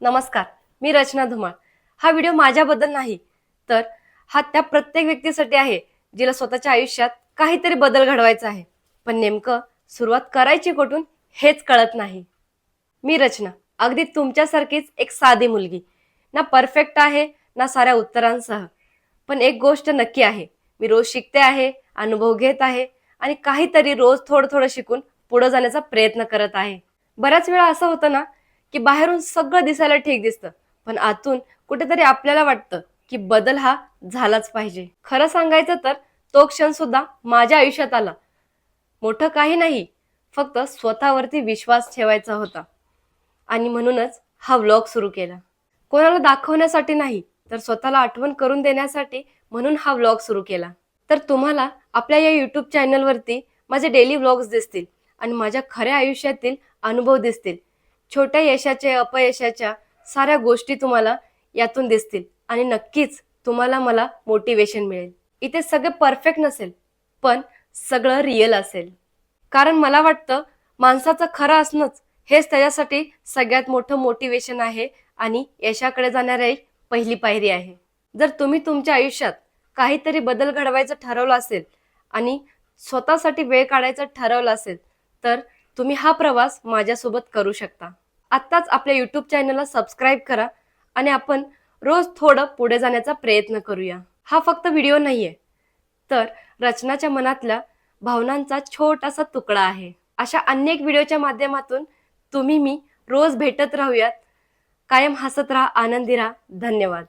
नमस्कार मी रचना धुमाळ. हा व्हिडिओ माझ्याबद्दल नाही तर हा त्या प्रत्येक व्यक्तीसाठी आहे जिला स्वतःच्या आयुष्यात काहीतरी बदल घडवायचा आहे. पण नेमकं सुरुवात करायची कुठून हेच कळत नाही. मी रचना अगदी तुमच्यासारखीच एक साधी मुलगी. ना परफेक्ट आहे ना साऱ्या उत्तरांसह. पण एक गोष्ट नक्की आहे मी रोज शिकते आहे अनुभव घेत आहे आणि काहीतरी रोज थोडं थोडं शिकून पुढे जाण्याचा प्रयत्न करत आहे. बऱ्याच वेळा असं होतं ना की बाहेरून सगळं दिसायला ठीक दिसतं. पण आतून कुठेतरी आपल्याला वाटतं की बदल हा झालाच पाहिजे. खरं सांगायचं तर तो क्षण सुद्धा माझ्या आयुष्यात आला. मोठं काही नाही फक्त स्वतःवरती विश्वास ठेवायचा होता. आणि म्हणूनच हा व्लॉग सुरू केला. कोणाला दाखवण्यासाठी नाही तर स्वतःला आठवण करून देण्यासाठी म्हणून हा व्लॉग सुरू केला. तर तुम्हाला आपल्या या युट्यूब चॅनलवरती माझे डेली व्लॉग्स दिसतील आणि माझ्या खऱ्या आयुष्यातील अनुभव दिसतील. छोट्या यशाच्या अपयशाच्या साऱ्या गोष्टी तुम्हाला यातून दिसतील. आणि नक्कीच तुम्हाला मला मोटिवेशन मिळेल. इथे सगळे परफेक्ट नसेल पण सगळं रिअल असेल. कारण मला वाटतं माणसाचं खरं असणंच हेच त्याच्यासाठी सगळ्यात मोठं मोटिवेशन आहे आणि यशाकडे जाणारी पहिली पायरी आहे. जर तुम्ही तुमच्या आयुष्यात काहीतरी बदल घडवायचं ठरवलं असेल आणि स्वतःसाठी वेळ काढायचं ठरवलं असेल तर तुम्ही हा प्रवास माझ्यासोबत करू शकता. आत्ताच आपल्या यूट्यूब चॅनलला सबस्क्राईब करा आणि आपण रोज थोडं पुढे जाण्याचा प्रयत्न करूया. हा फक्त व्हिडिओ नाहीये. तर रचनाच्या मनातल्या भावनांचा छोटासा तुकडा आहे. अशा अनेक व्हिडिओच्या माध्यमातून तुम्ही मी रोज भेटत राहूयात. कायम हसत राहा आनंदी राहा. धन्यवाद.